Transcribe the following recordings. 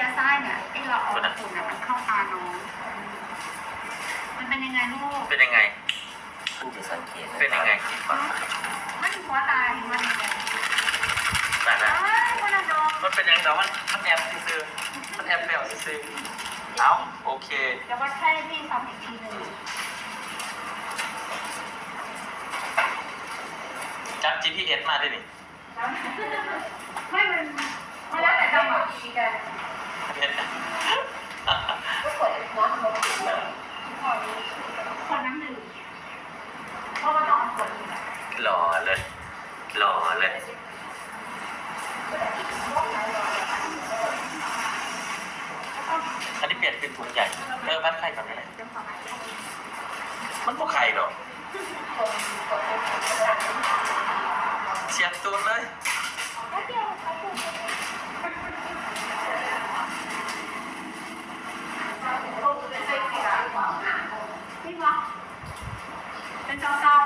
ยาซ่ายเนี่ยไอ้ละอองฝุ่นเนี่ยมันเข้าตาน้อง มันเป็นยังไงลูกเป็นยังไงเพิ่งจะสังเกตเป็นยังไงคิดก่อนมันหัวตาเห็นมันยังไงแต่อ้านะวมันอะดองมันเป็นยังไงแต่ว่ามันมันแอบซื่อๆมันแอบแปลวซื่อๆเอาโอเคเดี๋ยวว่าใช่พี่ซ้ำอีกทีหนึ่งจับ GPS มาด้วยนี่แล้วไม่มันมันแล้วแต่จังหวะอีกอะ เห็นไหมก็กดไอ้หัวมันลงคนน้ำหนึ่งเพราะว่าต้องเอากดอีกอะหล่อเลยหล่อเลยอันนี้เปลี่ยนเป็นถุงใหญ่เออวัดไข่ก่อนก็ได้มันพวกไข่หรอกเสียบตูนเลย นี่วะ เป็นเกาเกา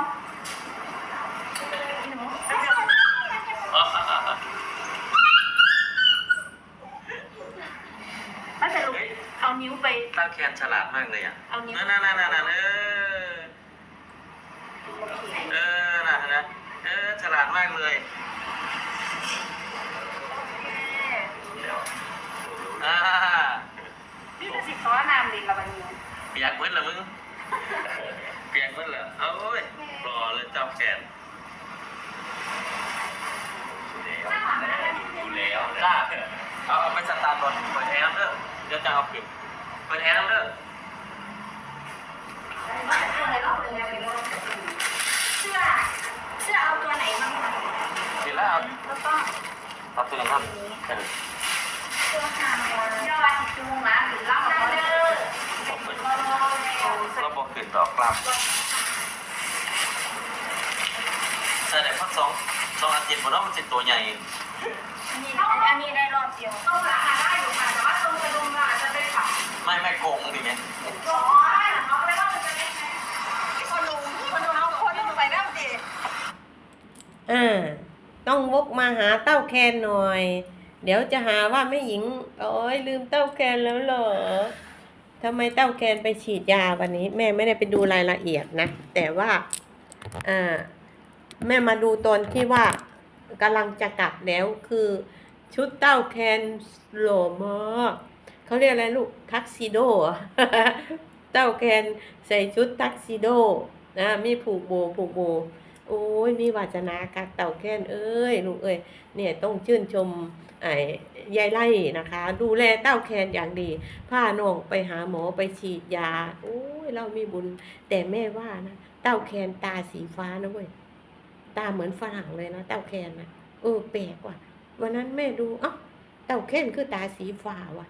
หนูเป็นเกาไม่แต่ลูกเอานิ้วไปตาแคนฉลาดมากเลยอะเอานิ้ว นั่นนั่นนั่นนั่นเออ เออน่ะนะเออฉลาดมากเลยอ่านี่เป็นสิซ้อนามลินละบันนี้เปียกเบิ้ลเหรอมึง ล้าเอาเอาไปสตาร์ทรถเปิดแอร์น้ำเด้อเดี๋ยวจะเอาผิดเปิดแอร์น้ำเด้อเสื้อเสื้อเอาตัวไหนบ้างคะทีแล้วแล้วก็เอาตัวนั้นเออเสื้อหางเสื้อลายสีจูงนะหรือล่ำเด้อบอกขึ้นระบบขึ้นดอกกลับใช่แต่พักสองสองอาทิตย์ผมว่ามันจะตัวใหญ่ นนี้อันนี้ได้รอบเดียวต้องราคาได้อยู่ค่ะแต่ว่าตรงกระดุมเราอาจจะได้ขับไม่ไม่โกงอย่างเงี้ยอ๋อเขาไม่ว่ามันจะได้ไหมคนลุงคนลุงเอาคนลุงไปนั่งดิอ่าต้องวกมาหาเต้าแคนหน่อย เดี๋ยวจะหาว่าแม่หญิง โอ้ยลืมเต้าแคนแล้วเหรอทำไมเต้าแคนไปฉีดยาวันนี้ แม่ไม่ได้ไปดูรายละเอียดนะ แต่ว่าอ่าแม่มาดูตอนที่ว่า กำลังจะกลับแล้วคือชุดเต้าแคนหล่อมากเขาเรียกอะไรลูกทักซิโดเหรอเต้าแคนใส่ชุดทักซิโดนะมีผูกโบผูกโบโอ้ยมีวาจนากักเต่าแค้นเอ้ยลูกเอ้ยเนี่ยต้องชื่นชมไอ้ยายไล่นะคะ ดูแลเต้าแคนอย่างดีพาน้องไปหาหมอไปฉีดยาโอ้ยเรามีบุญ แต่แม่ว่านะ เต้าแคนตาสีฟ้านะเว้ย ตาเหมือนฝรั่งเลยนะเต้าแคนนะเออแปลกว่ะวันนั้นแม่ดูเอ้าเต้าแคนคือตาสีฟ้าว่ะ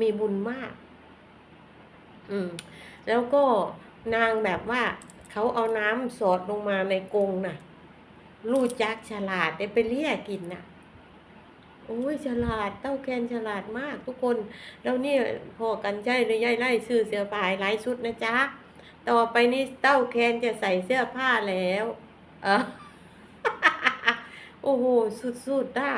มีบุญมาก อืม แล้วก็นางแบบว่าเขาเอาน้ำสอดลงมาในกรงน่ะลูจักฉลาดได้ไปเลี่ยกินน่ะโอ้ยฉลาดเต้าแคนฉลาดมากทุกคน แล้วนี่พอกันใจเลยย่ายไล่ซื้อเสื้อผ้าหลายชุดนะจ๊ะ ต่อไปนี้เต้าแคนจะใส่เสื้อผ้าแล้ว โอ้โห สุดๆด่า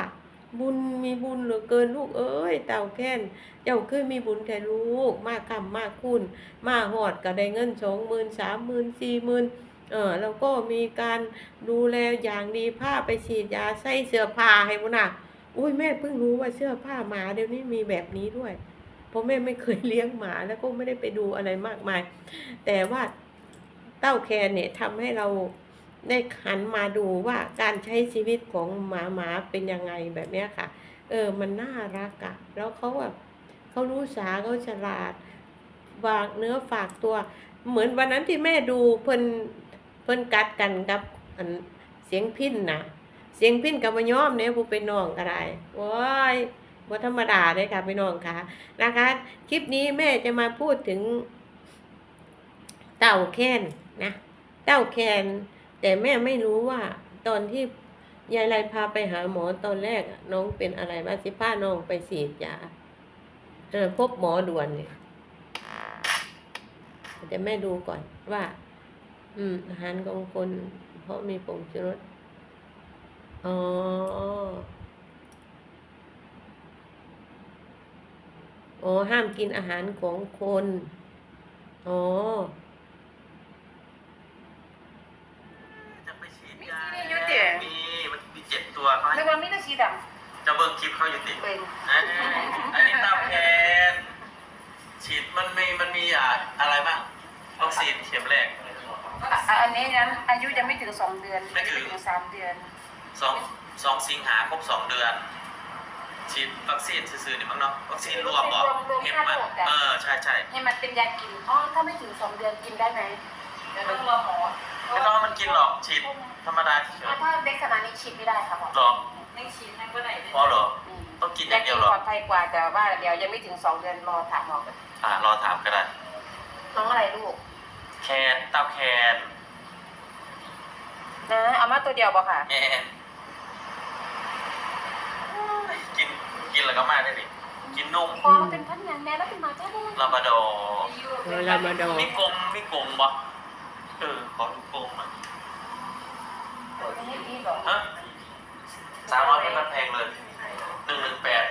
บุญมีบุญเหลือเกินลูกเอ้ยเต่าแค้นเจ้าคือมีบุญแค่ลูก มากคำมากคุณ มาหอดก็ได้เงินสองหมื่นสามหมื่นสี่หมื่นเออแล้วก็มีการดูแลอย่างดีผ้าไปฉีดยาใส่เสื้อผ้าให้บุญน่ะอุ้ยแม่เพิ่งรู้ว่าเสื้อผ้าหมาเดี๋ยวนี้มีแบบนี้ด้วย เพราะแม่ไม่เคยเลี้ยงหมาแล้วก็ไม่ได้ไปดูอะไรมากมาย แต่ว่าเต้าแคนเนี่ยทำให้เรา ได้หันมาดูว่าการใช้ชีวิตของหมาหมาเป็นยังไงแบบเนี้ยค่ะ เออมันน่ารักอะแล้วเขาแบบเขารู้สาเขาฉลาดฝากเนื้อฝากตัว เหมือนวันนั้นที่แม่ดูเพิ่นเพิ่นกัดกันกับอันเสียงพินนะเสียงพินกับมายอมเนี่ยผู้เป็นน้องก็ได้ว้ยบ่ธรรมดาเลยค่ะพี่น้องค่ะนะคะ คลิปนี้แม่จะมาพูดถึงเต่าแคนนะ เต่าแคน แต่แม่ไม่รู้ว่าตอนที่ยายไรพาไปหาหมอตอนแรก น้องเป็นอะไรบ้างสิพาน้องไปฉีดยาเออพบหมอด่วนเนี่ยเดี๋ยวแม่ดูก่อนว่า อืม อาหารของคน เพราะมีผงชูรสอ๋ออ๋อห้ามกินอาหารของคน อ๋อ จะไปฉีด มี ยา ที่นี่อยู่เตี๋ย มีมันมีเจ็ดตัวเขาให้ นึกว่ามีแต่สีดจะเบิ่งคลิปเขาอยู่ติำเป็นอันนี้อันนี้ตามแผนฉีดมันมีมันมีอ่าอะไรบ้างวัคซีนเข็มแรก อะอันนี้นั้นอายุยังไม่ถึงสองเดือนไม่ถึงถึงสามเดือน สองสองสิงหาครบสองเดือน ฉีดวัคซีนซื่อๆนี่มั้งเนาะวัคซีนรวมบอกเข็มมัน เออใช่ใช่ให้มันเป็นยากินอ๋อถ้าไม่ถึงสองเดือนกินได้ไหมเดี๋ยวต้องรอหมอไม่ต้องให้มันกินหรอกฉีดธรรมดาเฉยถ้าเด็กขนาดนี้ฉีดไม่ได้ค่ะหมอๆหรอ ไม่ฉีดให้เมื่อไหร่พอเหรออืมต้องกินอย่างเดียวเหรอปลอดภัยกว่าแต่ว่าเดี๋ยวยังไม่ถึงสองเดือนรอถามหมอก่อนอ่ารอถามก็ได้ น้องอะไรลูกแคนเต้าแคนนะเอามาตัวเดียวบ่ค่ะแอนกินกินแล้วก็มาได้ดิกินนุ่มพอมันเป็นพันยังแม่แล้วเป็นมาจ้าได้ลาบราดอร์เออเรามาดองมีกลมมีกลมบ่เออขอดูกลมหน่อย ไม่ให้ดีหรอฮะ สามร้อยเป็นพันแพงเลยหนึ่งหนึ่งแปด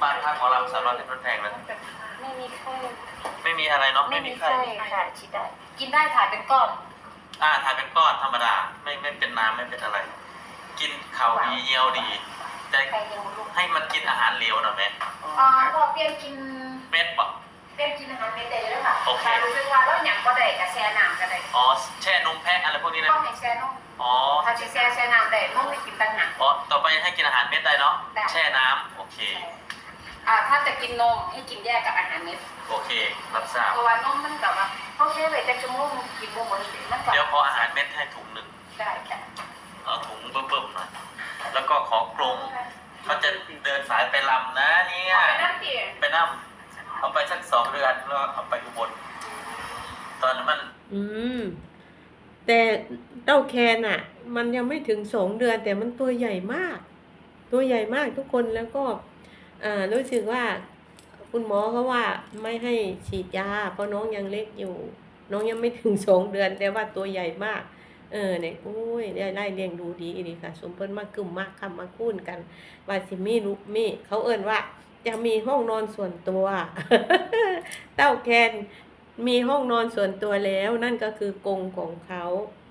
บ้านพักหมอลำสามร้อยเป็นพันแพงเลย ไม่มีไข้ไม่มีอะไรเนาะไม่ไม่มีมีไข้ไข้ค่ะฉีดได้ กินได้ถ่ายเป็นก้อน อ่าทานเป็นก้อนธรรมดา ไม่ไม่เป็นน้ำไม่เป็นอะไร กินข่าวดีเยียวดีแต่ใครยังลูกให้มันกินอาหารเหลวหน่อยไหมอ่าพอเปลี่ยนกินเม็ดบ่ เปลี่ยนกินอาหารเม็ดได้เลยค่ะโอเค แต่รู้สึกว่าเราหยังก็ได้กับแช่น้ำก็ได้อ๋อแช่นมแพะอะไรพวกนี้นะต้องให้แช่นมอ๋อถ้าจะแช่แช่น้ำได้นมไม่กินต่างหาก อ๋อต่อไปให้กินอาหารเม็ดได้เนาะได้ แช่น้ำโอเคอ่าถ้าจะกินนมให้กินแยกกับอาหารเม็ดโอเครับทราบเพราะว่านมมันแบบว่าเขาแค่เลยแต่ชั่วโมงกินบ่หมดสิมันก็เดี๋ยวขออาหารเม็ดให้ถุงหนึ่งได้ค่ะ เอาถุงเบิ่มๆหน่อยแล้วก็ขอกรงเขาจะเดินสายไปลำนะเนี่ยเอาไปน้ำเตี๋ยไปนั่ง เอาไปสักสองเดือนแล้วเอาไปอุบลตอนนั้นมัน อืม แต่เต้าแคนอะ มันยังไม่ถึงสองเดือน แต่มันตัวใหญ่มาก ตัวใหญ่มากทุกคนแล้วก็อ่ารู้สึกว่า คุณหมอเขาว่าไม่ให้ฉีดยา เพราะน้องยังเล็กอยู่ น้องยังไม่ถึงสองเดือน แต่ว่าตัวใหญ่มาก เออเนี่ยโอ้ยได้ไล่เลี้ยงดูดีดีค่ะ สมเพิ่นมากกึ่มมากคำมาคุ้นกันว่าสิมีลูกมีเขาเอิ้นว่า จะมีห้องนอนส่วนตัว เต้าแคนมีห้องนอนส่วนตัวแล้ว นั่นก็คือกรงของเขา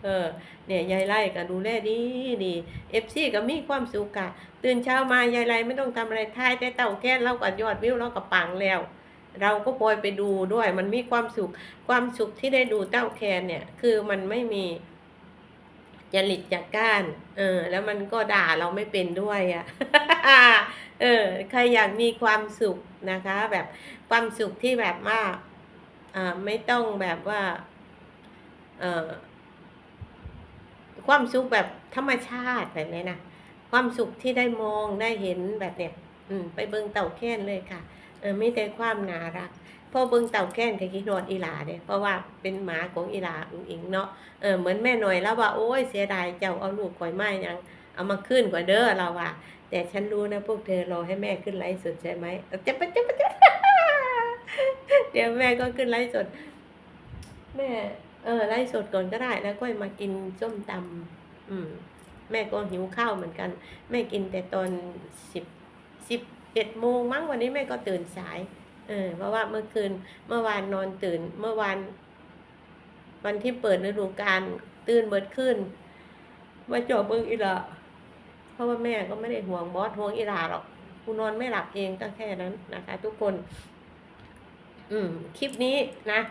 เออเนี่ยยายไล่ก็ดูแลดีดีเอฟซีก็มีความสุขอะตื่นเช้ามายายไล่ไม่ต้องทำอะไรทายแต่เต่าแค่เราก็ยอดวิวเราก็ปังแล้ว เราก็พลอยไปดูด้วยมันมีความสุขความสุขที่ได้ดูเต้าแคนเนี่ย คือมันไม่มี จริตจากก้าน เออ แล้วมันก็ด่าเราไม่เป็นด้วยอะเออ ใครอยากมีความสุขนะคะ แบบความสุขที่แบบว่าอ่าไม่ต้องแบบว่า เออความสุขแบบธรรมชาติแบบนี้นะความสุขที่ได้มองได้เห็นแบบเนี้ยอืม ไปเบิ่งเต่าแค้นเลยค่ะ เออไม่แต่ความน่ารัก พอเบิ่งเต่าแค้นก็คิดนอนอีหลาเด้เพราะว่าเป็นหมาของอีหลาอุ๋งอิงเนาะเออเหมือนแม่หน่อยแล้วว่าโอ้ยเสียดายเจ้าเอาลูกข่อยมายังเอามาขึ้นกว่าเด้อเราว่า แต่ฉันรู้นะพวกเธอรอให้แม่ขึ้นไลฟ์สดใช่ไหมเจะไปจะไปจะเดี๋ยวแม่ก็ขึ้นไลฟ์สด แม่เออไลฟ์สดก่อนก็ได้แล้วก็มากินส้มตำอืม แม่ก็หิวข้าวเหมือนกัน แม่กินแต่ตอนสิบสิบเอ็ดโมงมั้งวันนี้แม่ก็ตื่นสาย เออเพราะว่าเมื่อคืนเมื่อวานนอนตื่น เมื่อวานวันที่เปิดฤดูกาลตื่นเบิดขึ้นมาจบเบิ้งอีหละเพราะว่าแม่ก็ไม่ได้ห่วงบอสห่วงอีหลาหรอกกูนอนไม่หลับเองก็แค่นั้นนะคะ ทุกคน อืม คลิปนี้นะ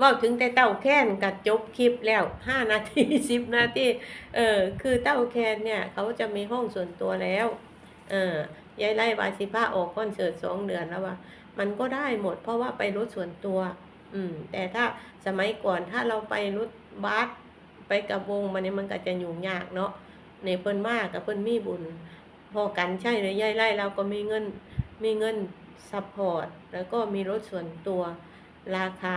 ว่าถึงแต่เต้าแค้นกัดจบคลิปแล้วห้านาทีสิบนาทีเออ คือเต้าแค้นเนี่ย เขาจะมีห้องส่วนตัวแล้ว เออยายไล่วาสิพาออกคอนเสิร์ตสองเดือนแล้วว่า มันก็ได้หมด เพราะว่าไปรถส่วนตัว อืม แต่ถ้าสมัยก่อนถ้าเราไปรถบัสไปกับวงมันเนี่ยมันก็จะยุ่งยากเนาะในเพิ่นมากกับเพิ่นมีบุญ พอกันใช่เลยยายไล่เราก็มีเงินมีเงินซัพพอร์ตแล้วก็มีรถส่วนตัวราคา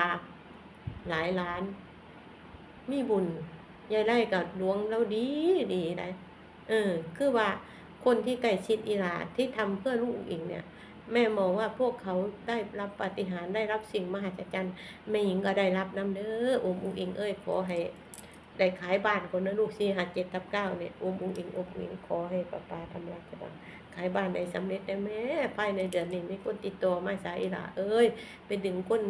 หลายล้าน มีบุญยายไล่กับหลวงเราดีดีได้เออ คือว่าคนที่ใกล้ชิดอีหลาที่ทำเพื่อลูกเองเนี่ย แม่มองว่าพวกเขาได้รับปฏิหารได้รับสิ่งมหัศจรรย์แม่หญิงก็ได้รับน้ำเด้ออมอุงเองเอ้ยขอให้ได้ขายบ้านคนนะลูกสี่ห้าเจ็ดทับเก้าเนี่ยอมอุงเองอมอุงเองขอให้ป้าป้าทำรักจะบังขายบ้านได้สำเร็จได้แม่ภายในเดือนนี้มีคนติดต่อมาสายอีหล่าเอ้ยไปดึงคน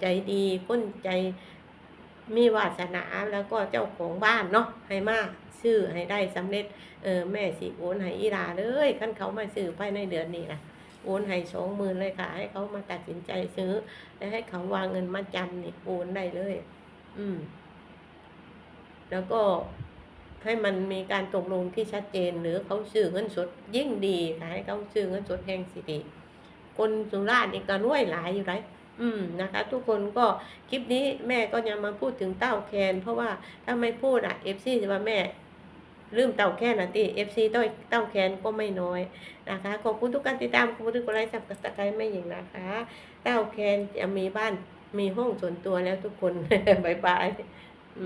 ใจดีคนใจมีวาสนาแล้วก็เจ้าของบ้านเนาะให้มาซื้อให้ได้สำเร็จเออแม่สิโอนให้อีลาเลยคันเขามาซื้อภายในเดือนนี้นะ โอนให้สองหมื่นเลยค่ะ ให้เขามาตัดสินใจซื้อ และให้เขาวางเงินมาจำนี่โอนได้เลย อืม แล้วก็ให้มันมีการตกลงที่ชัดเจนหรือเขาซื้อเงินสดยิ่งดีค่ะให้เขาซื้อเงินสดแห่งสิริคนสุราษฎร์นี่ก็รวยหลายอยู่ไรอืมนะคะ ทุกคนก็คลิปนี้แม่ก็ยังมาพูดถึงเต้าแคน เพราะว่าถ้าไม่พูดอะเอฟซีจะว่าแม่ ลืมเต่าแคนนะตีเอฟซีต้อยเต่าแคนก็ไม่น้อยนะคะ ขอบคุณทุกการติดตามขอบคุณทุกไลค์สับสไครต์ไม่หญิงนะคะ เต่าแคนจะมีบ้านมีห้องส่วนตัวแล้วทุกคนบายบาย